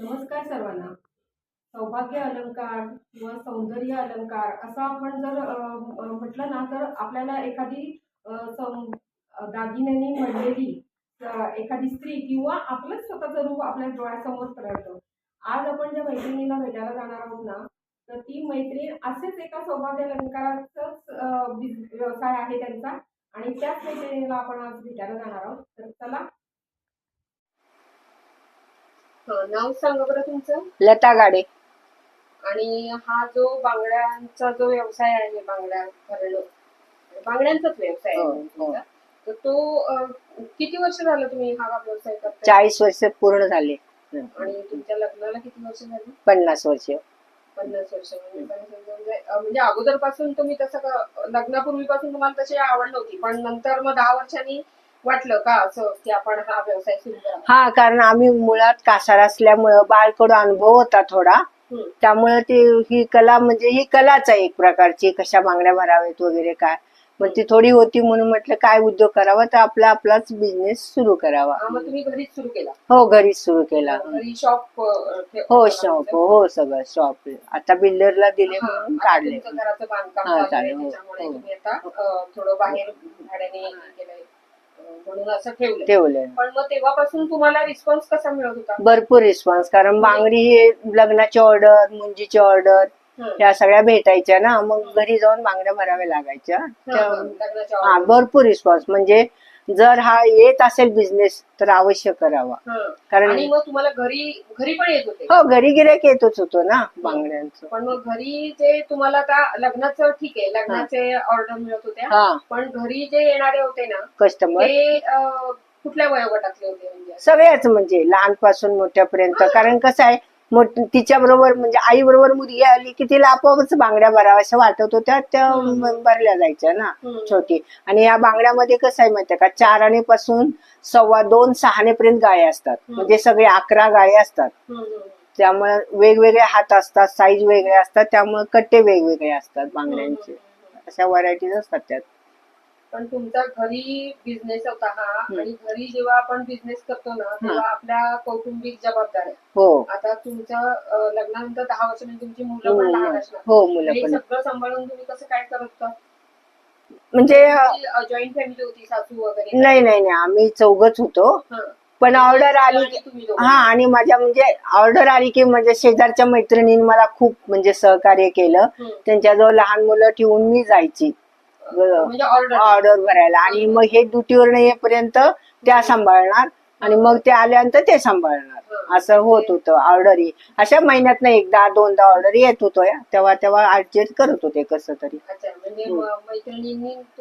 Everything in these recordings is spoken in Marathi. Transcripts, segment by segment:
नमस्कार सर्वांना. सौभाग्य अलंकार किंवा सौंदर्य अलंकार असं आपण जर म्हटलं ना तर आपल्याला एखादी दागिन्याने म्हणलेली एखादी स्त्री किंवा आपलंच स्वतःचं रूप आपल्या डोळ्यासमोर तरळतं आज आपण ज्या मैत्रिणीला भेटायला जाणार आहोत ना तर ती मैत्रीण असेच एका सौभाग्य अलंकाराचाच व्यवसाय आहे त्यांचा. आणि त्याच मैत्रिणीला आपण आज भेटायला जाणार आहोत. तर चला नाव सांगा बरं तुमचं. लता गाडे. आणि हा जो बांगड्यांचा जो व्यवसाय आहे बांगड्या भरणं. बांगड्यांचाच व्यवसाय हो, आहे तुमचा. तर तो अं, किती वर्ष झालं तुम्ही हा व्यवसाय करताय? चाळीस वर्ष पूर्ण झाले. आणि तुमच्या लग्नाला किती वर्ष झाली? पन्नास वर्ष. पन्नास वर्ष म्हणजे पन्नास वर्ष. म्हणजे अं, म्हणजे अगोदरपासून तुम्ही तसं क- लग्नापूर्वीपासून तुम्हाला तशी आवड नव्हती. पण नंतर मग दहा वर्षांनी वाटलं का असं की आपण हा व्यवसाय सुरू करावा हा कारण आम्ही मुळात कासार असल्यामुळं बाळकडून अनुभव होता थोडा. हम्म. त्यामुळे ती ही कला म्हणजे ही कलाच आहे एक प्रकारची कशा बांगड्या भरावेत वगैरे काय. पण ती थोडी होती म्हणून म्हटलं काय उद्योग करावा तर आपला आपलाच बिझनेस सुरू करावा. हा, मग तुम्ही घरीच सुरू केला? हो घरीच सुरू केला. घरी शॉप हो शॉप हो सगळं शॉप आता बिल्डरला दिले हा, म्हणून काढले. घराचं बांधकाम हा, चालू आहे चालेल, हो, त्याच्यामुळे हो. तुम्ही आता अं, थोडं बाहेर भाड्याने हे. केलंय. म्हणून असं ठेवलंय. ठेवलंय. पण मग तेव्हापासून तुम्हाला रिस्पॉन्स कसा मिळत होता? भरपूर रिस्पॉन्स कारण बांगडी हे लग्नाची ऑर्डर मुंजीची ऑर्डर हं. ह्या सगळ्या भेटायच्या ना. मग घरी जाऊन बांगड्या भराव्या लागायच्या. हं, त्या- लग्नाच्या. भरपूर रिस्पॉन्स म्हणजे जर हा येत असेल बिझनेस तर अवश्य करावा. कारण आणि मग तुम्हाला घरी घरी पण येत होते? हो घरी गिरायक येतच होतो ना बांगड्यांचं. पण मग घरी जे तुम्हाला आता लग्नाचं ठीक आहे लग्नाचे ऑर्डर मिळत होत्या. हा. पण घरी जे येणारे होते ना कस्टमर ते अं, कुठल्या वयोगटातले होते म्हणजे? सगळ्याच म्हणजे लहानपासून मोठ्यापर्यंत. कारण कसं आहे तिच्या बरोबर म्हणजे आई बरोबर मुलगी आली की तिला आपोआपच बांगड्या भराव्याशा वाटत होत्या. त्या. भरल्या जायच्या ना. छोटी. आणि या बांगड्यामध्ये कसं आहे माहितीये का? चार आणि पासून सव्वा दोन सहाने पर्यंत गाये असतात. म्हणजे सगळे अकरा गाये असतात. त्यामुळे वेगवेगळे हात असतात साईज वेगळे असतात. त्यामुळे कट्टे वेगवेगळे असतात बांगड्यांचे. अशा व्हरायटीज असतात त्यात. पण तुमचा घरी बिझनेस होता हा. आणि घरी जेव्हा आपण बिझनेस करतो ना तेव्हा आपल्या कौटुंबिक जबाबदाऱ्या हो. आता तुमच्या अं, लग्नानंतर दहा वर्ष म्हणजे तुमची मुलं पण लहान असणार. हो मुलं हे पण. सगळं सांभाळून तुम्ही कसं काय करत होता? म्हणजे जॉईंट फॅमिली होती सासू वगैरे? नाही नाही नाही आम्ही चौघच होतो. हं. पण ऑर्डर आली आणि तुम्ही दोघं. हा आणि माझ्या म्हणजे ऑर्डर आली की म्हणजे शेजारच्या मैत्रिणींनी मला खूप म्हणजे सहकार्य केलं. त्यांच्याजवळ लहान मुलं ठेवून मी जायची. ऑर्डर ऑर्डर भरायला आणि मग हे ड्युटीवर येईपर्यंत त्या सांभाळणार आणि मग ते आल्यानंतर ते सांभाळणार. असं होत होतं ऑर्डरी अशा महिन्यात एकदा दोनदा ऑर्डर येत होतो या. तेव्हा तेव्हा ऍडजस्ट करत होते कसं तरी.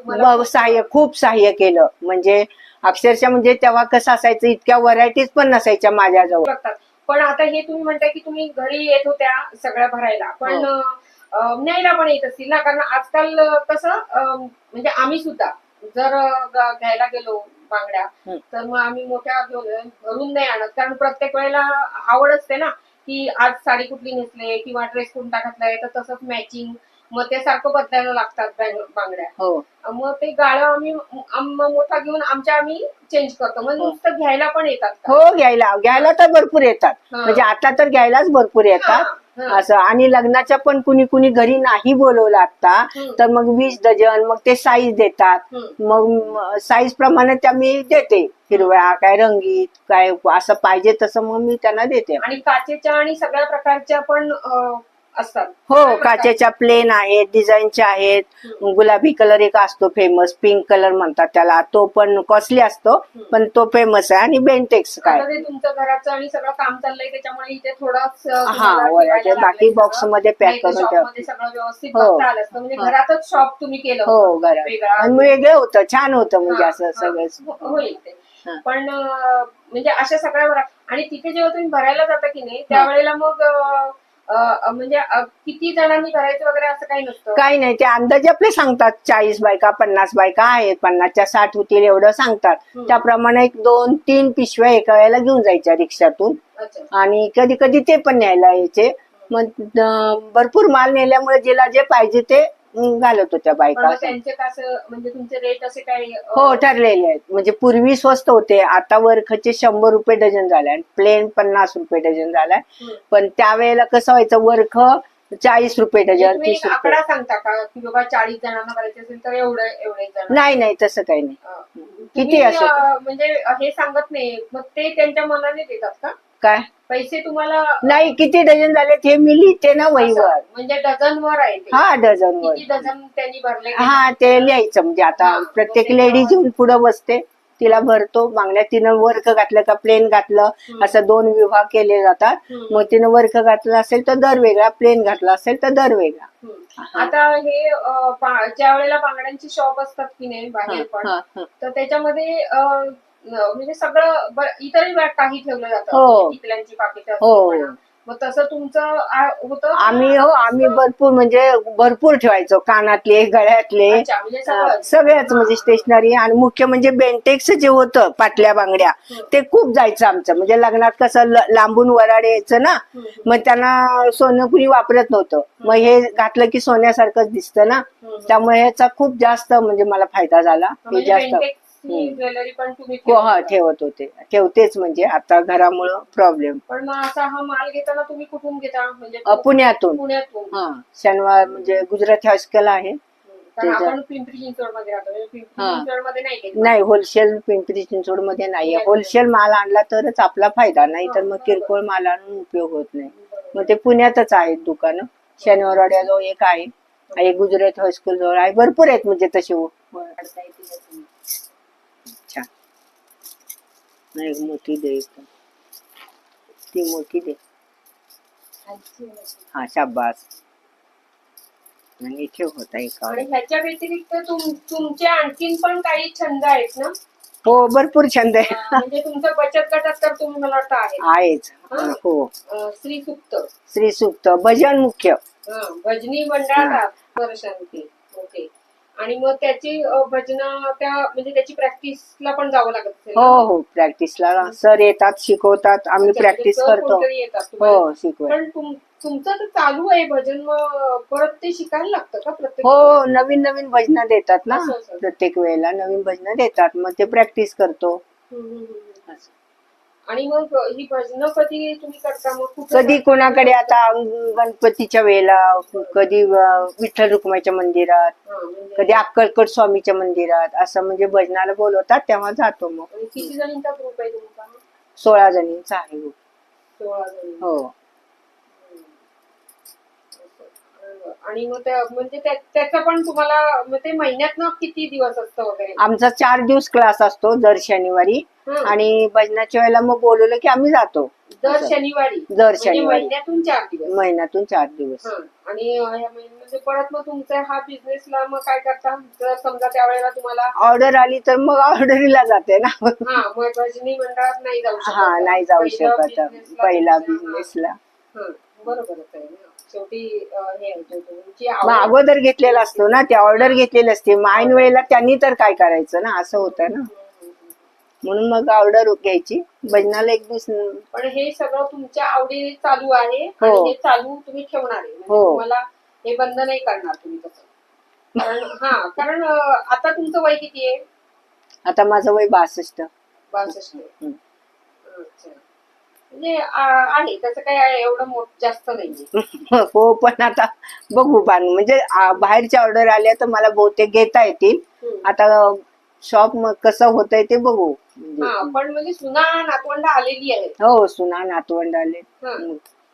म्हणजे सहाय्य खूप सहाय्य केलं. म्हणजे अक्षरशः म्हणजे तेव्हा कसं असायचं इतक्या व्हरायटीज पण नसायच्या माझ्याजवळ. पण आता हे तुम्ही म्हणताय की तुम्ही घरी येत होत्या सगळ्या भरायला. पण हो. न्यायला पण येत असतील ना कारण आजकाल कसं म्हणजे आम्ही सुद्धा जर घ्यायला गेलो बांगड्या. तर मग आम्ही मोठ्या घरून नाही आणत कारण प्रत्येक वेळेला आवड असते ना की आज साडी कुठली नेसले किंवा ड्रेस कोणता घातलाय तर तसंच मॅचिंग मग ते सारखं बदलायला लागतात बांग- बांगड्या हो मग ते गाळं आम्ही आम- मोठा घेऊन आमच्या आम्ही चेंज करतो मग हो. नुसतं घ्यायला पण येतात? हो घ्यायला घ्यायला तर भरपूर येतात. म्हणजे आता तर घ्यायलाच भरपूर येतात. असं. आणि लग्नाच्या पण कुणी कुणी घरी नाही बोलवलं आता. तर मग वीस डझन मग ते साईज देतात. मग साईज प्रमाणे त्या मी देते. हिरव्या काय रंगीत काय असं पाहिजे तसं मग मी त्यांना देते. आणि काचेच्या आणि सगळ्या प्रकारच्या पण असतात हो काचेच्या प्लेन आहेत डिझाईनच्या आहेत. गुलाबी कलर एक असतो फेमस पिंक कलर म्हणतात त्याला तो पण कॉस्टली असतो पण तो फेमस आहे आणि बेंटेक्स काय तुमचं घराचं आणि सगळं काम चाललंय त्याच्यामुळे इथे हा, बाकी box मध्ये तर करून हो. म्हणजे हा. घरातच शॉप तुम्ही केलं हो. घरात वेगळा. होतं छान होतं म्हणजे असं. सगळं हो- होईल. पण म्हणजे अशा सगळ्या आणि तिथे जेव्हा तुम्ही भरायला जाता की नाही त्यावेळेला मग म्हणजे किती जणांनी भरायचं वगैरे असं काही नसतं? काही नाही ते अंदाजे आपले सांगतात. चाळीस बायका पन्नास बायका आहेत. पन्नासच्या साठ होतील एवढं सांगतात. त्याप्रमाणे एक दोन तीन पिशव्या एका वेळेला घेऊन जायच्या रिक्षातून. आणि कधी कधी ते पण न्यायला यायचे. मग भरपूर माल नेल्यामुळे जिला जे पाहिजे ते घालत होत्या बायका त्यांचे कसं म्हणजे तुमचे रेट असे काय हो ठरलेले आहेत. म्हणजे पूर्वी स्वस्त होते आता वर्खचे शंभर रुपये डझन झाले आणि प्लेन पन्नास रुपये डझन झालाय. पण त्यावेळेला कसं व्हायचं वर्ख चाळीस रुपये डझन तीस रुपये. आकडा सांगता का? की बाबा चाळीस जणांना करायचे असेल तर एवढं एवढे जण. नाही नाही तसं काही नाही. किती तुम्ही, असो? अं, म्हणजे हे सांगत नाही मग ते त्यांच्या मनाने देतात का? काय पैसे तुम्हाला नाही किती डझन झालेत हे मी लिहिते ना वहीवर म्हणजे डझन वर आहे ते हा डझन वर किती डझन त्यांनी भरले हा ते लिहायचं म्हणजे आता हा, प्रत्येक ते लेडीज येऊन पुढे बसते तिला भरतो मागण्या तिनं वर्क घातलं का प्लेन घातलं. असं दोन विभाग केले जातात हम्म. मग तिनं वर्क घातलं असेल तर दर वेगळा प्लेन घातला असेल तर दर वेगळा हम्म. आता हे अं, पा- ज्या वेळेला बांगड्यांची शॉप असतात की नाही बाहेर पण हा, हा. तर त्याच्यामध्ये अं, म्हणजे सगळं इतरही काही ठेवलं जातं हो. म्हणजे टिकल्यांची पाकिटं हो. असतील म्हणा. मग तसं तुमचं आ- होतं का? आम्ही हो आम्ही भरपूर म्हणजे भरपूर ठेवायचो कानातले गळ्यातले अच्छा, म्हणजे सगळ्याच म्हणजे स्टेशनरी आणि मुख्य म्हणजे बेंटेक्स जे होतं पाटल्या बांगड्या. ते खूप जायचं आमचं म्हणजे लग्नात कसं ल- लांबून वराड यायचं ना. मग त्यांना सोनं कुणी वापरत नव्हतं मग हे घातलं की सोन्यासारखंच दिसतं ना. त्यामुळे ह्याचा खूप जास्त म्हणजे मला फायदा झाला हे म्हणजे जास्त हम्म. ज्वेलरी पण तुम्ही हो हा ठेवता. होते. ठेवतेच म्हणजे. आता घरामुळं प्रॉब्लेम पण मग असा हा माल घेताना तुम्ही कुठून घेता? म्हणजे पुण्यातून. पुण्यातून. हा शनिवार म्हणजे गुजराती हॉस्पिटल आहे. कारण त्याच्या- आपण पिंपरी चिंचवडमध्ये राहतो. म्हणजे पिंपरी हा. चिंचवडमध्ये नाही घेत नाही होलसेल पिंपरी चिंचवडमध्ये नाही होलसेल माल आणला तरच आपला फायदा. नाही तर मग किरकोळ माल आणून उपयोग होत नाही. मग ते पुण्यातच आहेत दुकानं. शनिवारवाड्याजवळ एक आहे. गुजरात हायस्कूल जवळ आहे. भरपूर आहेत म्हणजे तसे. नाही मोठी दे. ती मोठी दे हा शाबास आणि ठेव होता एक आणि ह्याच्या व्यतिरिक्त तुम- तुमचे आणखीन पण काही छंद आहेत ना हो भरपूर छंद आहे म्हणजे तुमचं बचत गटात तर तुम्ही मला वाटतं आहे आहेच हो अं, श्री सुप्त श्री सुक्त भजन मुख्य हं, भजनी मंडळात ओके आणि मग त्याची भजन त्या म्हणजे त्याची प्रॅक्टिसला पण जावं लागत असेल हो? हो प्रॅक्टिसला सर येतात शिकवतात आम्ही प्रॅक्टिस करतो. हो शिकवत पण तुम- तुमचं तर चालू आहे भजन मग परत ते शिकायला लागतं का प्रत्येक हो नवीन नवीन भजनं देतात ना असं, असं. प्रत्येक वेळेला नवीन भजनं देतात मग ते प्रॅक्टिस करतो हम्म, हम्म, हम्म. आणि मग ही भजन कधी तुम्ही करता? मग कुठं कधी? कोणाकडे आता गणपतीच्या वेळेला कधी अं, विठ्ठल रुक्माईच्या मंदिरात हं, म्हणजे- कधी अक्कलकोट स्वामीच्या मंदिरात असं म्हणजे भजनाला बोलवतात तेव्हा जातो मग. आणि किती जणींचा ग्रुप आहे तुमचा? सोळा जणींचा आहे group. सोळा जणी हो. आणि मग त्या म्हणजे त्या- त्याचं पण तुम्हाला मग ते महिन्यात किती दिवस असतं वगैरे? आमचा चार दिवस क्लास असतो दर शनिवारी. हं. आणि भजनाच्या वेळेला मग बोलवलं की आम्ही जातो. दर. शनिवारी? दर म्हणजे शनिवारी. महिन्यातून चार दिवस? महिन्यातून चार दिवस. हं. आणि अं, महिन्यात म्हणजे परत मग तुमचा हा बिझनेसला मग काय करता? जर समजा त्यावेळेला तुम्हाला ऑर्डर आली तर मग ऑर्डरीला जाते ना. हा मग भजनी मंडळात नाही जाऊ शकत हा नाही जाऊ पहिलं शकत. पहिला तुमच्या- बिझनेसला हं, बरोबरच आहे ना. शेवटी हे आहे, जो तुमची मग आवड अगोदर घेतलेला असतो ना ते ऑर्डर घेतलेली असते. मग ऐन वेळेला त्यांनी तर काय करायचं ना? असं होतं ना? म्हणून मग ऑर्डर घ्यायची. भजनाला एक दिवस पण हे सगळं तुमच्या आवडीने चालू आहे हो. आणि हे चालू तुम्ही ठेवणार आहे. म्हणजे हो. तुम्हाला हे बंद नाही करणार तुम्ही तसं. कारण हा कारण आता तुमचं वय किती आहे? आता माझं वय बासष्ट. बासष्ट. अच्छा. म्हणजे आ- आहे. त्याचं काही आहे, एवढं मोठ जास्त नाहीये. हो पण आता बघू पण. म्हणजे आ, बाहेरच्या ऑर्डर आल्या तर मला बहुतेक घेता येतील. आता शॉप मग कसं होतंय ते बघू. म्हणजे पण म्हणजे सुना नातवंड आलेली आहे हो सुना नातवंड आले. हं.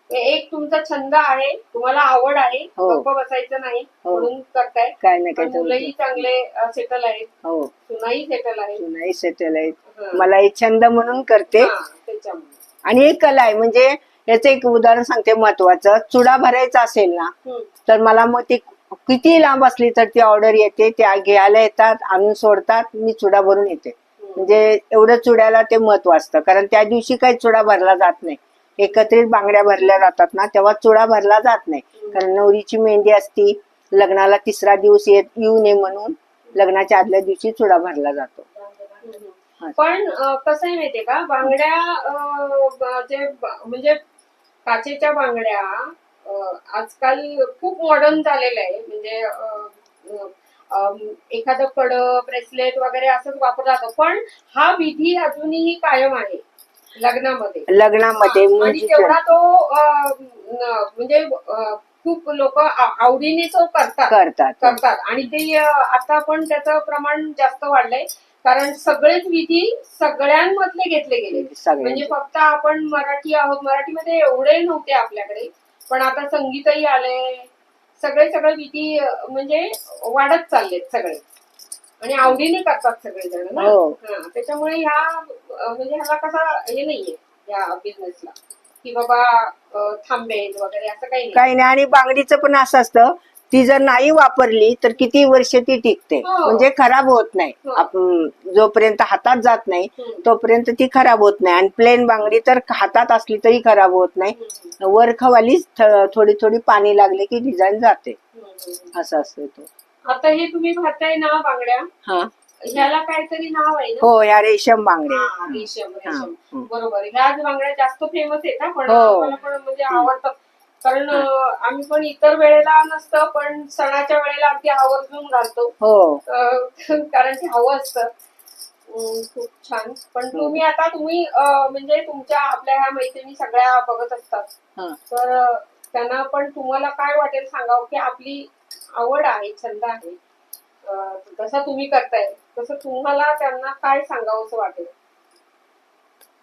हे एक तुमचा छंद आहे. तुम्हाला आवड आहे. हो. गप्प बसायचं नाही. हो. म्हणून करताय. काय ना काय पण मुलंही चांगले सेटल आहेत. हो. सुनाही सेटल आहे सुनाही सेटल आहेत. हं. मला एक छंद म्हणून करते. हा, त्याच्यामुळे. आणि एक कला आहे. म्हणजे याचं एक उदाहरण सांगते महत्वाचं. चुडा भरायचा असेल ना. तर मला मग ती किती लांब असली तर ती ऑर्डर येते त्या घ्यायला येतात आणून सोडतात मी चुडा भरून येते. म्हणजे एवढं चुड्याला ते महत्त्व असतं. कारण त्या दिवशी काही चुडा भरला जात नाही. एकत्रित बांगड्या भरल्या जातात ना तेव्हा चुडा भरला जात नाही. कारण नवरीची मेहंदी असती लग्नाला तिसरा दिवस येत येऊ नये म्हणून लग्नाच्या आदल्या दिवशी चुडा भरला जातो. पण कसं आहे माहितीये का? बांगड्या जे म्हणजे काचेच्या बांगड्या आजकाल खूप मॉडर्न झालेलं आहे म्हणजे एखादं कड ब्रेसलेट वगैरे असंच वापरलं जातं पण हा विधी अजूनही कायम आहे लग्नामध्ये. लग्नामध्ये आणि तेवढा तो म्हणजे खूप लोक आवडीने तो करतात. करतात करतात. आणि ते आता पण त्याचं प्रमाण जास्त वाढलंय. कारण सगळेच विधी सगळ्यांमधले घेतले गेले. सगळे म्हणजे फक्त आपण मराठी आहोत. मराठीमध्ये एवढे नव्हते आपल्याकडे. पण आता संगीतही आले सगळे सगळे विधी म्हणजे वाढत चाललेत सगळे. आणि आवडीने करतात सगळेजण ना? हो. त्याच्यामुळे ह्या म्हणजे ह्याला कसा हे नाहीये या बिझनेसला की बाबा थांबेल वगैरे असं काही नाही. काही नाही. आणि बांगडीचं पण असं असतं. ती जर नाही वापरली तर किती वर्ष ती टिकते? हो. म्हणजे खराब होत नाही. हो. आपण जोपर्यंत हातात जात नाही हम्म. तोपर्यंत ती खराब होत नाही. आणि प्लेन बांगडी तर हातात असली तरी खराब होत नाही. हम्म, वर खवालीच थ- थोडी थोडी पाणी लागले की डिझाईन जाते. असं असतं तो. आता हे तुम्ही भरताय ना बांगड्या? हा. ह्याला काहीतरी नाव आहे ना? हो ह्या रेशम बांगडे हा, रेशम हा, हं. बरोबर. ह्याच बांगड्या जास्त फेमस आहेत हा पण हो. आम्हाला पण म्हणजे आवडतात. कारण आम्ही पण इतर वेळेला नसतं पण सणाच्या वेळेला अगदी आवर्जून घालतो. हो. कारण ते हवं असतं. खूप छान. पण तुम्ही आता तुम्ही म्हणजे तुमच्या आपल्या ह्या मैत्रिणी सगळ्या बघत असतात. हा. तर त्यांना पण तुम्हाला काय वाटेल सांगावं? की आपली आवड आहे छंद आहे. जसं तुम्ही करताय तसं तुम्हाला त्यांना काय सांगावं असं वाटेल?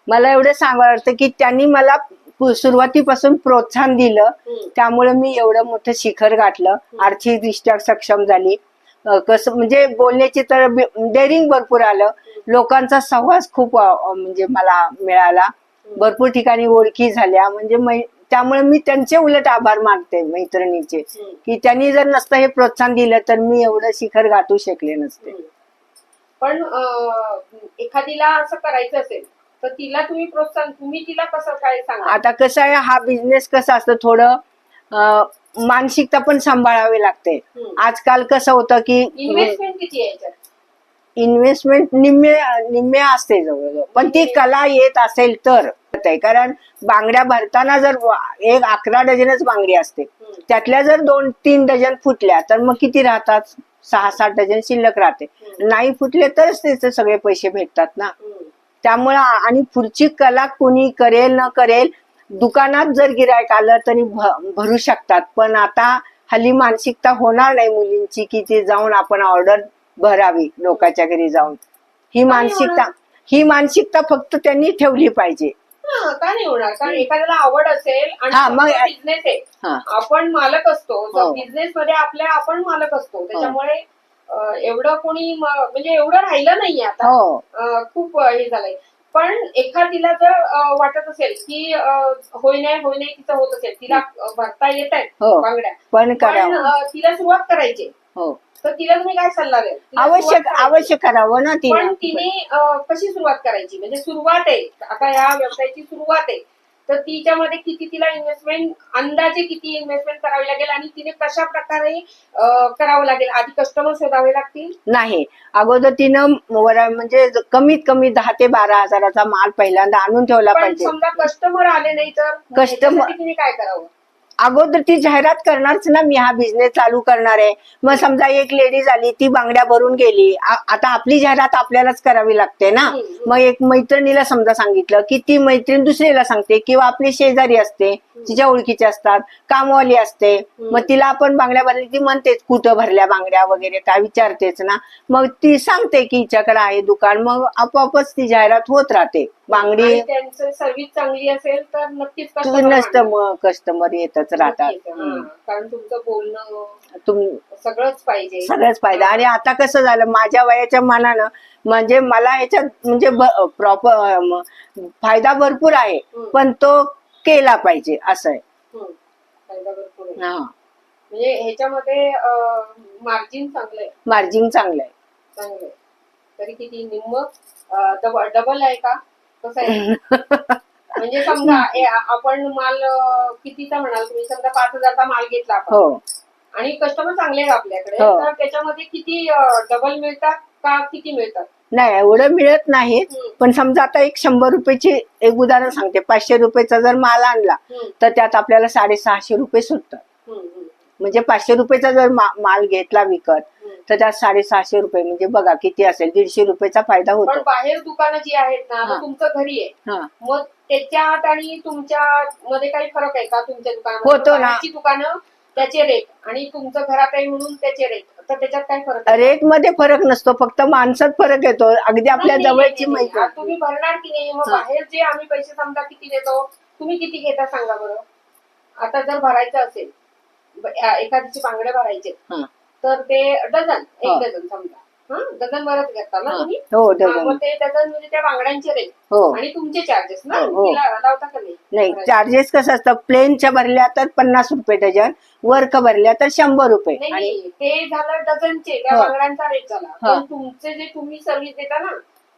मला एवढं सांगावं वाटतं की त्यांनी मला सुरुवातीपासून प्रोत्साहन दिलं. त्यामुळे मी एवढं मोठं शिखर गाठलं. आर्थिकदृष्ट्या सक्षम झाली. कसं म्हणजे बोलण्याची तर डेअरिंग भरपूर आलं. लोकांचा सहवास खूप म्हणजे मला मिळाला. भरपूर ठिकाणी ओळखी झाल्या. म्हणजे त्यामुळे मी त्यांचे उलट आभार मानते मैत्रिणीचे. की त्यांनी जर नसतं हे प्रोत्साहन दिलं तर मी एवढं शिखर गाठू शकले नसते. पण एखादीला असं करायचं असेल तर तिला तुम्ही प्रोत्साहन तुम्ही तिला कसं काय सांगा आता कसं आहे हा बिझनेस कसं असतं थोडं अं, मानसिकता पण सांभाळावी लागते हम्म. आजकाल कसं होतं की इन्व्हेस्टमेंट किती आहे याच्यात इन्व्हेस्टमेंट निम्मे निम्मे असते जवळजवळ पण ती कला येत असेल तर. कारण बांगड्या भरताना जर वा- एक अकरा डझनच बांगडी असते हम्म. त्यातल्या जर दोन तीन डझन फुटल्या तर मग किती राहतात सहा सात डझन शिल्लक राहते हम्म. नाही फुटले तरच त्याचे सगळे पैसे भेटतात ना हम्म. त्यामुळं आणि पुढची कला कोणी करेल न करेल दुकानात जर गिरायक आलं तरी भरू शकतात. पण आता हल्ली मानसिकता होणार नाही मुलींची की ते जाऊन आपण ऑर्डर भरावी लोकांच्या घरी जाऊन. ही मानसिकता? ही मानसिकता फक्त त्यांनी ठेवली पाहिजे. हा, का नाही होणार? कारण एखाद्याला आवड असेल आणि हा, बिझनेस आहे हा. आपण मालक असतो. हो. बिझनेस मध्ये आपल्या आपण मालक असतो. त्याच्यामुळे अं, एवढं कोणी म्हणजे एवढं राहिलं नाहीये आता. हो. खूप हे झालंय. पण एखादीला जर वाटत असेल की होय नाही होय नाही तिचं होत असेल तिला भरता येत आहे हो. बांगड्या. पण तिला सुरुवात करायची. हो. तर तिला तुम्ही काय सल्ला द्याल? आवश्यक. आवश्यक करावं ना पण तिने कशी सुरुवात करायची? म्हणजे सुरुवात आहे. आता या व्यवसायाची सुरुवात आहे. तर तिच्यामध्ये किती तिला इन्व्हेस्टमेंट अंदाजे किती इन्व्हेस्टमेंट करावी लागेल आणि तिने कशा प्रकारे करावं लागेल? आधी कस्टमर शोधावे लागतील? नाही. अगोदर तिनं म्हणजे कमीत कमी दहा ते बारा हजाराचा माल पहिल्यांदा आणून ठेवला पाहिजे. समजा कस्टमर आले नाही तर त्याच्यासाठी तिने काय करावं? अगोदर ती जाहिरात करणारच ना मी हा बिझनेस चालू करणार आहे. मग समजा एक लेडीज आली ती बांगड्या भरून गेली. आता आपली जाहिरात आपल्यालाच करावी लागते ना. मग एक मैत्रिणीला समजा सांगितलं की ती मैत्रीण दुसरीला सांगते किंवा आपली शेजारी असते तिच्या ओळखीचे असतात कामवाली असते. मग तिला आपण बांगड्या भरली ती म्हणतेच कुठं भरल्या बांगड्या वगैरे? काय विचारतेच ना. मग ती सांगते की हिच्याकडे आहे दुकान. मग आपोआपच ती जाहिरात होत राहते. बांगडी आणि त्यांचं सर्व्हिस चांगली असेल तर नक्कीच customer नसतं कस्टमर येतच राहतात. नक्कीच, हा. कारण तुमचं बोलणं तुम सगळंच पाहिजे. सगळंच फायदा आणि आता कसं झालं माझ्या वयाच्या मानानं म्हणजे मला याच्यात म्हणजे प्रॉपर फायदा भरपूर आहे हम्म. पण तो केला पाहिजे असं आहे. हम्म. फायदा भरपूर आहे. हा. म्हणजे ह्याच्यामध्ये मार्जिन चांगलं आहे मार्जिन चांगलं आहे चांगलं आहे तरी किती निम्म डबल आहे का? कसं आहे? म्हणजे समजा ए, आपण माल अं, कितीचा म्हणाल तुम्ही? समजा पाच हजारचा माल घेतला आपण. हो. आणि कस्टमर चांगले आहेत आपल्याकडे हो. तर त्याच्यामध्ये किती डबल मिळतात का किती मिळतात? नाही एवढं मिळत नाही. हम्म. पण समजा आता एक शंभर रुपयाची एक उदाहरण सांगते. पाचशे रुपयाचा जर माल आणला हम्म, तर त्यात आपल्याला साडेसहाशे रुपये सुटतात. हम्म, हम्म. म्हणजे पाचशे रुपयाचा जर मा- माल घेतला विकत तर त्यात साडेसहाशे रुपये म्हणजे बघा किती असेल दीडशे रुपयेचा फायदा पण होतो बाहेर दुकानं जी आहेत ना हा. तुमचं घरी आहे. हा. मग त्याच्यात आणि तुमच्या मध्ये काही फरक आहे का तुमच्या दुकानात होतो ना. दुकानं त्याचे रेट आणि तुमचं घरात आहे म्हणून त्याचे रेट तर त्याच्यात काय फरक आहे? रेटमध्ये फरक नसतो फक्त माणसात फरक येतो. अगदी आपल्या नाही, नाही, जवळची नाही, आता तुम्ही भरणार की नाही? मग हा. बाहेर जे आम्ही पैसे समजा किती देतो तुम्ही किती घेता सांगा बरं? आता जर भरायचं असेल ब- आ- एखाद्याचे बांगडे भरायचे. हा. तर ते डझन. एक डझन समजा. हा? डझन भरत घेता ना. तुम्ही हो डझन. मग ते डझन म्हणजे त्या बांगड्यांचे रेट हो. आणि तुमचे चार्जेस ना? हो. तिला लावता का नाही? नाही? चार्जेस कसं असतं? प्लेनच्या भरल्या तर पन्नास रुपये डझन वर्क भरल्या तर शंभर रुपये. नाही आणि नाही, ते झालं डझनचे त्या हा. बांगड्यांचा रेट झाला. हा. पण तुमचे जे तुम्ही सर्व्हिस देता ना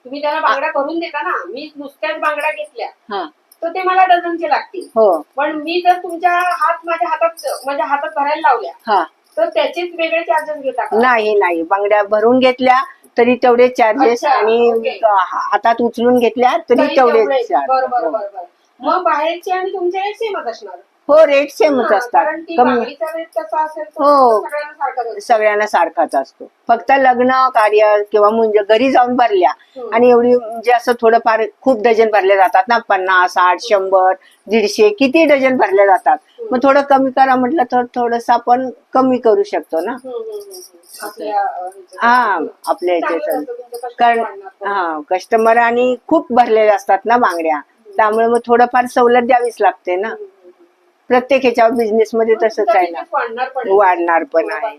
तुम्ही त्याला बांगड्या करून देता ना मी नुसत्याच बांगड्या घेतल्या. हा. तर ते मला डझनचे लागतील. हो. पण मी जर तुमच्या हात माझ्या हातात माझ्या हातात भरायला लावल्या हा. तर त्याचेच वेगळे चार्जेस घेता का? नाही नाही. बांगड्या भरून घेतल्या तरी तेवढे चार्जेस अच्छा, आणि ओके. हातात उचलून घेतल्या तरी तरी तेवढेच तेवढेच. बरं बरं चार्ज बरं बरं. मग बाहेरचे आणि तुमचे सेमच असणार. हो रेट सेमच असतात कारण की कमी बांगडीचा रेट कसा असेल तो हो. सगळ्यांना सारखाच असतो. सगळ्यांना सारखाच असतो फक्त लग्न कार्य किंवा म्हणजे घरी जाऊन भरल्या हम्म. आणि एवढी म्हणजे असं थोडंफार खूप डझन भरले जातात ना पन्नास साठ शंभर दीडशे किती डझन भरले जातात मग थोडं कमी करा म्हटलं तर थोडस आपण कमी करू शकतो ना हम्म, हम्म, हम्म, हम्म. आपल्या अं, ह्याच्यात. हा आपल्या चांगलं याच्यात असतं, तुमचं customer कारण वाढणार पण. हा कस्टमर आणि खूप भरलेले असतात ना बांगड्या त्यामुळे मग थोडंफार सवलत द्यावीच लागते ना हम्म. प्रत्येक ह्याच्या बिझनेस मध्ये तसंच आहे ना. वाढणार पण आहे?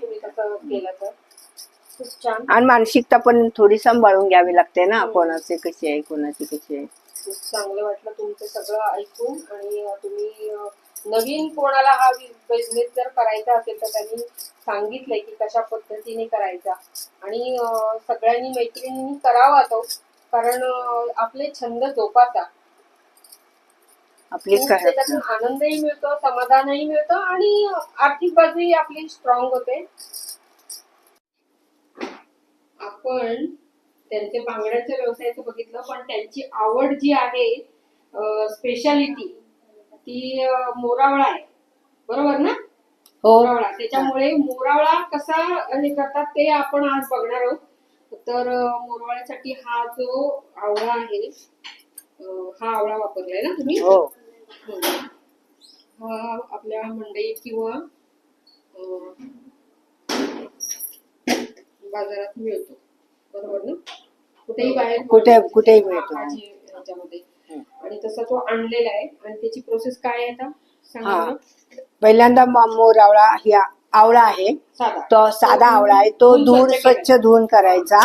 आणि मानसिकता पण थोडी सांभाळून घ्यावी लागते ना. कोणाचे कशी आहे कोणाची कशी आहे. चांगलं वाटलं तुमचं सगळं ऐकून. आणि तुम्ही नवीन कोणाला हा बिझनेस जर करायचा असेल तर त्यांनी सांगितलंय की कशा पद्धतीने करायचा. आणि सगळ्यांनी मैत्रिणींनी करावा तो. कारण आपले छंद जोपासा. आपली खूप काय त्याच्यातून आनंदही मिळतो समाधानही मिळतं आणि आर्थिक बाजूही आपली स्ट्रॉंग होते. आपण त्यांच्या बांगड्याच्या व्यवसायाचं बघितलं पण त्यांची आवड जी आहे स्पेशालिटी ती अं, मोरावळा आहे. बरोबर ना? हो. मोरावळा. त्याच्यामुळे मोरावळा कसा हे करतात ते आपण आज बघणार आहोत. तर अं, मोरावळ्यासाठी हा जो आवळा आहे अं, हा आवळा वापरलाय ना तुम्ही? हो. हा आपल्या मंडईत किंवा बाजारात मिळतो बरोबर ना कुठेही बाहेर कुठे-. कुठेही मिळतो. ह्याच्यामध्ये. आणि तसा तो आणलेला आहे आणि त्याची प्रोसेस काय आहे आता सांगा. पहिल्यांदा म- मोर आवळा आहे. तो साधा आवळा आहे. तो धुवून स्वच्छ. धुवून करायचा.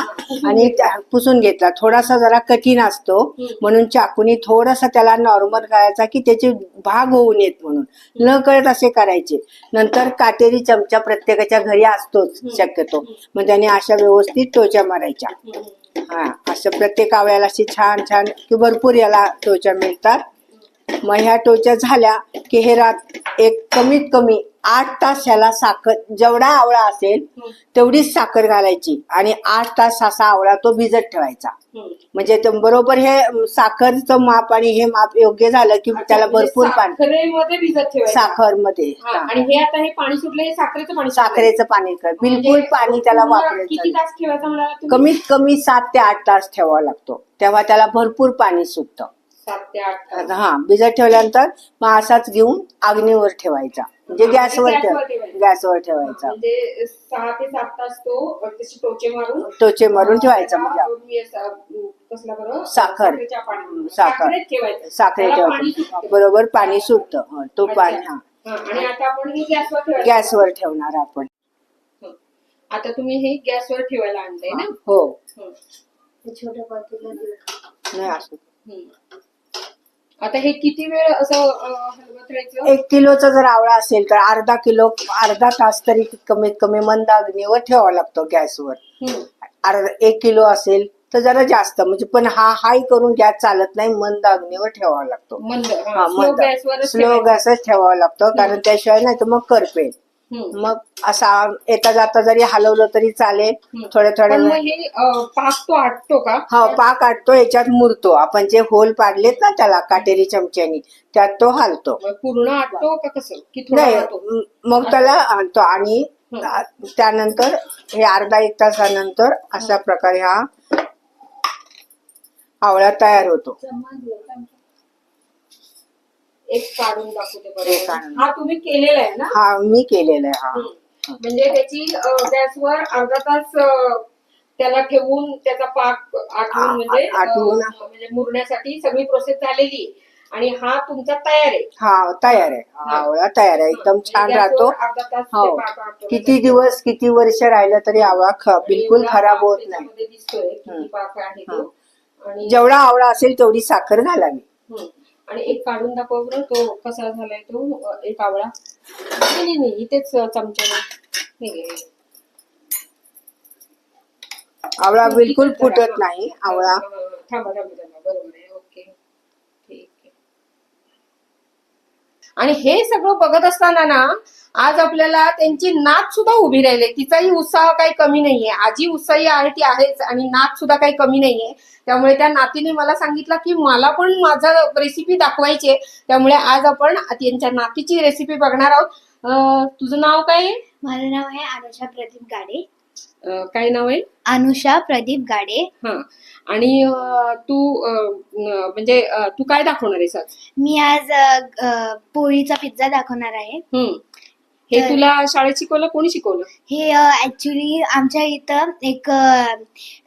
आणि पुसून घेतला. थोडासा जरा कठीण असतो. म्हणून चाकूनी थोडासा त्याला नॉर्मल करायचा की त्याचे भाग होऊ नयेत म्हणून. न कळत असे करायचे. नंतर काटेरी चमचा प्रत्येकाच्या घरी असतोच शक्यतो. मग त्याने अशा व्यवस्थित टोच्या मारायच्या. हा असं प्रत्येक आवळ्याला अशी छान छान की भरपूर याला टोच्या मिळतात. मग ह्या टोच्या झाल्या की हे रात एक कमीत कमी आठ तास ह्याला साखर जेवढा आवळा असेल तेवढीच साखर घालायची. आणि आठ तास असा आवळा तो भिजत ठेवायचा. म्हणजे बरोबर हे साखरचं माप आणि हे माप योग्य झालं की त्याला म्हणजे भरपूर पाणी साखरमध्ये हा, आणि हे आता हे पाणी सुटलं हे साखरेचं पाणी सुटलंय. साखरेचं पाणी कर. बिलकुल म्हणजे पाणी त्याला वापरायचं? कमीत कमी सात ते आठ तास ठेवावा लागतो. तेव्हा त्याला भरपूर पाणी सुटतं. हा भिजत ठेवल्यानंतर मग असाच घेऊन अग्नीवर ठेवायचा. म्हणजे गॅसवर गॅसवर ठेव ठेवायचा. गॅसवर ठेवायचा म्हणजे सहा ते सात तास तो त्याचे टोचे मारून टोचे मारून ठेवायचा म्हणजे मी असा, अम, कसला बरं साखर. साखरेच्या. साखर. साखरेत ठेवायचं साखरे त्याला पाणी ठेवायचं सुटतं. बरोबर पाणी सुटतं हं, तो अच्छा. पाणी हा हा, आणि आता आपण हे गॅसवर ठेवायचं गॅसवर ठेवणार आपण हं. आता तुम्ही हे गॅसवर ठेवायला आणलंय ना हो हं. छोट्या पातेल्यात नाही असं हं. आता हे किती वेळ असं हलवत एक किलोचा जर आवळा असेल तर अर्धा किलो अर्धा तास तरी कमीत कमी मंद अग्नीवर ठेवावा लागतो गॅसवर. हं. अर्धा एक किलो असेल तर जरा जास्त. म्हणजे पण हा हाय करून गॅस चालत नाही मंद अग्नीवर ठेवावा लागतो. मंद स्लो मंद. गॅसवर स्लो गॅसच ठेवावा लागतो कारण त्याशिवाय नाही तर मग करपेल. मग असा येता जाता जरी हलवलं तरी चालेल. थोड्या थोड्या हे पाक तो आटतो का? हा पाक आटतो याच्यात मुरतो. आपण जे होल पाडलेत ना त्याला काटेरी चमच्यानी त्यात तो हालतो. पूर्ण आटतो का कसं? की थोडा नाही मग त्याला आणतो. आणि हं. त्यानंतर हे अर्धा एक तासानंतर अशा प्रकारे हा आवळा तयार होतो. एक काढून दाखवते एक बरोबर काढून. हा तुम्ही केलेला आहे ना? हा मी केलेला आहे हा. म्हणजे त्याची अं, गॅसवर अर्धा तास अं, त्याला ठेवून त्याचा पाक आटवून आ- म्हणजे अं, आटवून. म्हणजे मुरण्यासाठी सगळी प्रोसेस झालेली आहे. आणि हा तुमचा तयार आहे. हा तयार आहे. हा आवळा तयार आहे. एकदम छान गॅसवर राहतो. अर्धा तास ते हो. पाक आटवलं किती दिवस किती वर्ष राहिलं तरी आवळा ख- बिलकुल एवढा खराब पाक होत नाही. त्याच्यामध्ये दिसतोय किती. पाक आहे तो. आणि जेवढा आवळा असेल तेवढी साखर घालावी. आणि एक काढून दाखव बरं तो कसा झालाय तो एक आवळा नाही नाही, नाही इथेच चमच्याने हे. आवळा बिलकुल. फुटत. नाही आवळा. थांबा थांबा थांबा बरोबर आहे ओके ठीक आहे आणि हे सगळं बघत असताना ना आज आपल्याला त्यांची नात सुद्धा उभी राहिली. तिचाही उत्साह काही कमी नाहीये. आजी उत्साही आहे ती आहेच आणि नात सुद्धा काही कमी नाहीये. त्यामुळे त्या नातीने मला सांगितलं की मला पण माझा रेसिपी दाखवायची आहे. त्यामुळे आज आपण त्यांच्या नातीची रेसिपी बघणार आहोत. तुझं नाव काय आहे? माझं नाव आहे अनुषा प्रदीप गाडे. अं, काय नाव आहे? अनुषा प्रदीप गाडे. हा. आणि अं, तू अं, न- म्हणजे अं, तू काय दाखवणार आहेस आज? मी आज अ, अ, पोळीचा पिझ्झा दाखवणार आहे. हम्म. हे तर- तुला शाळेत शिकवलं? कोणी शिकवलं? हे ऍक्च्युली आमच्या इथं एक अ,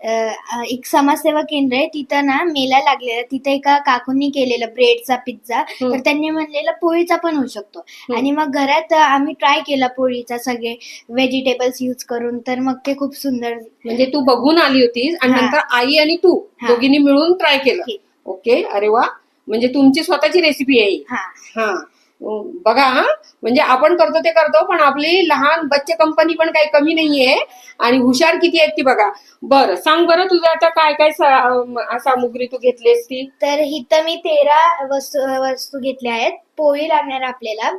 अ, एक समाजसेवा केंद्र आहे. तिथं ना मेला लागलेला. तिथं एका काकूंनी केलेलं ब्रेडचा पिझ्झा. हम्म. तर त्यांनी म्हणलेलं पोळीचा पण होऊ शकतो. आणि मग घरात आम्ही ट्राय केला पोळीचा सगळे व्हेजिटेबल्स यूज करून. तर मग ते खूप सुंदर म्हणजे तू बघून आली होतीस आणि हा. नंतर आई आणि तू हा. दोघींनी मिळून ट्राय केलं. ओके. अरे वा. म्हणजे तुमची स्वतःची रेसिपी आहे. ही. हा. हा अं, बघा हा. म्हणजे आपण करतो ते करतो पण आपली लहान बच्चे कंपनी पण काही कमी नाहीये. आणि हुशार किती आहेत ती बघा. बरं सांग बरं तुझं आता काय काय सामुग्री तू घेतलीस ती? तर इथं मी तेरा वस्तू वस्तू घेतल्या आहेत. पोळी लागणार आपल्याला.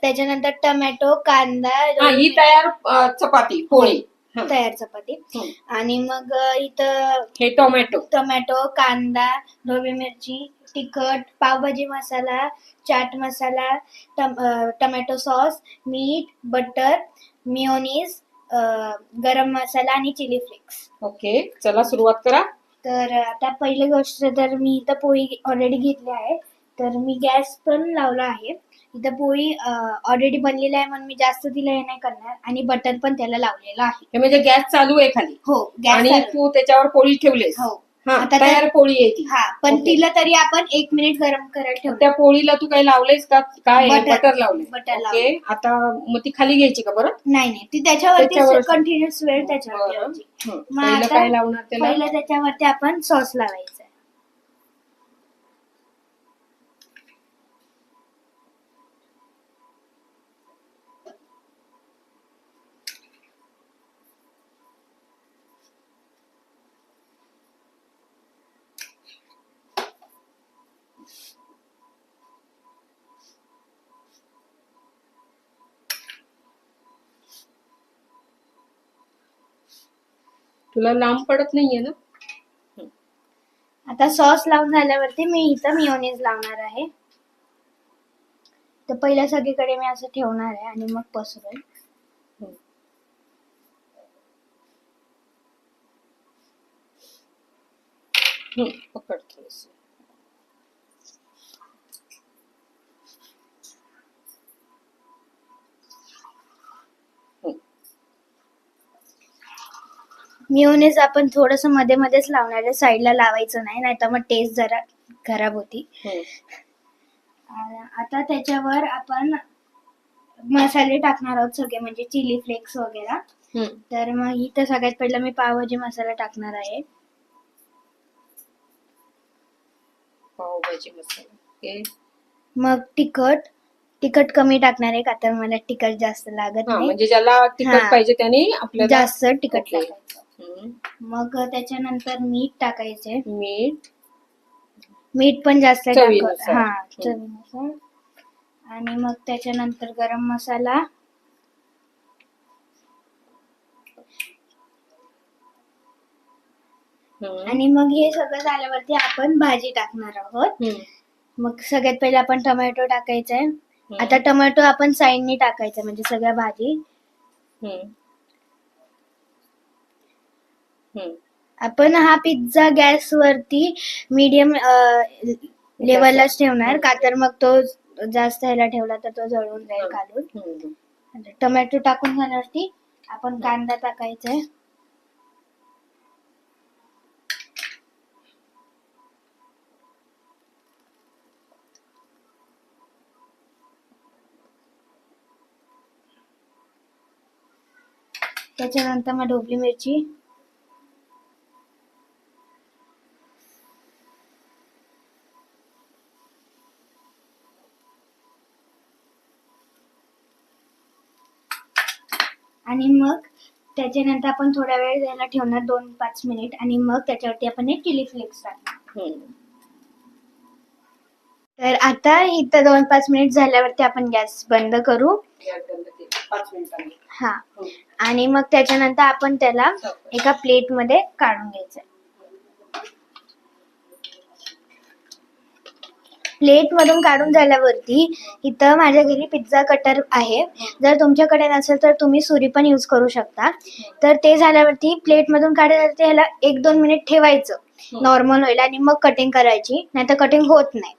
त्याच्यानंतर टमॅटो कांदा हा ही तयार चपाती पोळी. तयार चपाती. आणि मग इथं हे टोमॅटो. टोमॅटो कांदा ढोबळी मिरची तिखट पावभाजी मसाला चाट मसाला टम- टमॅटो सॉस मीठ बटर मिओनीज गरम मसाला आणि चिली फ्लेक्स. ओके चला सुरुवात करा. तर आता पहिली गोष्ट तर मी इथं पोळी ऑलरेडी घेतली आहे तर मी गॅस पण लावला आहे. इथं पोळी ऑलरेडी बनलेली आहे म्हणून मी जास्त तिला हे नाही करणार आणि बटर पण त्याला लावलेलं आहे. हे म्हणजे गॅस चालू आहे खाली. हो गॅस आणि चालू. तू त्याच्यावर पोळी ठेवलीस. हो हा. आता तयार त्या- पोळी आहे ती. हा पण ओके. तिला तरी आपण एक मिनिट गरम करायला ठेवतो त्या पोळीला तू काही लावलेस का? काय बटर. बटर लावले ओके. आता मग ती खाली घ्यायची का बरं नाही नाही. ती त्याच्यावरती त्याच्यावरच. कंटिन्युअस वेळ त्याच्यावर बरं. हं. मग पहिलं आता काय लावणार त्याला? पहिलं त्याच्यावरती आपण सॉस लावायचा. तुला लांब पडत नाहीये ना? आता सॉस लावून झाल्यावरती मी इथं मिओनीज लावणार आहे. तर पहिल्या सगळीकडे मी असं ठेवणार आहे आणि मग पसरेल हं, पकड थोडंसं. मिओनीज आपण थोडसमध्ये मध्येच लावणार आहे साईडला लावायचं नाही नाहीतर मग टेस्ट जरा खराब होती हं. आता त्याच्यावर आपण मसाले टाकणार आहोत सगळे म्हणजे चिली फ्लेक्स वगैरे. तर मग इथं सगळ्यात पहिला मी पावभाजी मसाला टाकणार आहे पावभाजी मसाला मग तिखट तिखट कमी टाकणार आहे का तर मला तिखट जास्त लागत नाही म्हणजे ज्याला तिखट. पाहिजे त्याने आपल्याला जास्त तिखट ओके. मग त्याच्यानंतर मीठ टाकायचे मीठ मीठ पण जास्त टाक चवीनुसार. हा. चवीनुसार आणि मग त्याच्यानंतर गरम मसाला. आणि मग हे सगळं झाल्यावरती आपण भाजी टाकणार आहोत. मग सगळ्यात पहिले आपण टोमॅटो टाकायचा आहे आता टोमॅटो आपण साईडनी टाकायचं म्हणजे सगळ्या भाजी हम्म. आपण हा पिझ्झा गॅस वरती मीडियम लेवललाच ठेवणार. का तर मग तो जास्त ह्याला ठेवला तर तो जळून जाईल हम्म. टोमॅटो टाकून झाल्यावरती आपण कांदा टाकायचा आहे त्याच्यानंतर मग ढोबली मिरची आणि मग त्याच्यानंतर आपण थोडा वेळ त्याला ठेवणार दोन पाच मिनिट आणि मग त्याच्यावरती आपण हे चिली फ्लेक्स टाकणार. तर आता इथं दोन पाच मिनिट झाल्यावरती आपण गॅस बंद करू. पाच मिनिटांनी हा. आणि मग त्याच्यानंतर आपण त्याला एका प्लेटमध्ये काढून घ्यायचं प्लेट मधून काढून झाल्यावरती इथं माझ्या घरी पिझ्झा कटर आहे जर तुमच्याकडे नसेल तर तुम्ही सुरी पण यूज करू शकता तर ते झाल्यावरती प्लेट मधून काढल्यावरती ह्याला एक दोन मिनिट ठेवायचं नॉर्मल होईल आणि मग कटिंग करायची नाही तर कटिंग होत नाही.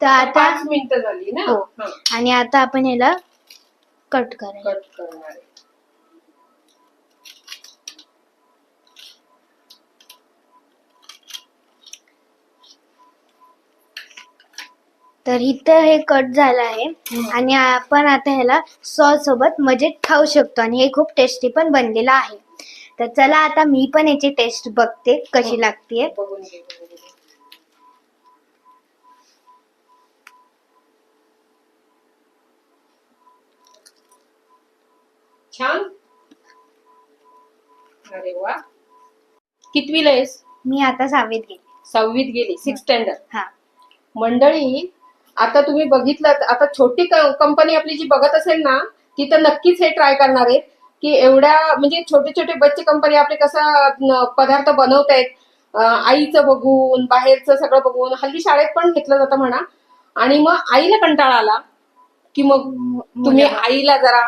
तर आता मिनिटं झाली ना हो. हा. आणि आता आपण ह्याला कट करायचं कट करणार तर इथं हे कट झालं आहे. आणि आपण आता ह्याला सॉस सोबत मजेत खाऊ शकतो. आणि हे खूप टेस्टी पण बनलेलं आहे. तर चला आता मी पण याची टेस्ट बघते कशी बघून घे. छान. अरे वा. कितवीला आहेस? मी आता सहावीत गेली. सहावीत गेली. सिक्स स्टँडर्ड हा. मंडळी आता तुम्ही बघितलं आता छोटी कंपनी आपली जी बघत असेल ना ती तर नक्कीच हे ट्राय करणार आहेत. की एवढ्या म्हणजे छोटे छोटे बच्चे कंपनी आपले कसं पदार्थ बनवतायत. आईचं बघून बाहेरचं सगळं बघून हल्ली शाळेत पण घेतलं जातं म्हणा. आणि मग आईला कंटाळा आला की मग तुम्ही आईला जरा.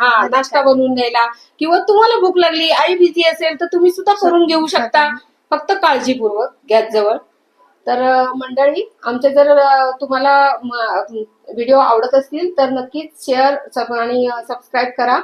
हा नाश्ता बनवून द्यायला. किंवा तुम्हाला भूक लागली आई बिझी असेल तर तुम्ही सुद्धा करून घेऊ शकता. फक्त काळजीपूर्वक गॅस जवळ. तर मंडळी आमचे जर तुम्हाला व्हिडिओ आवडत असतील तर नक्कीच शेअर आणि सबस्क्राईब करा.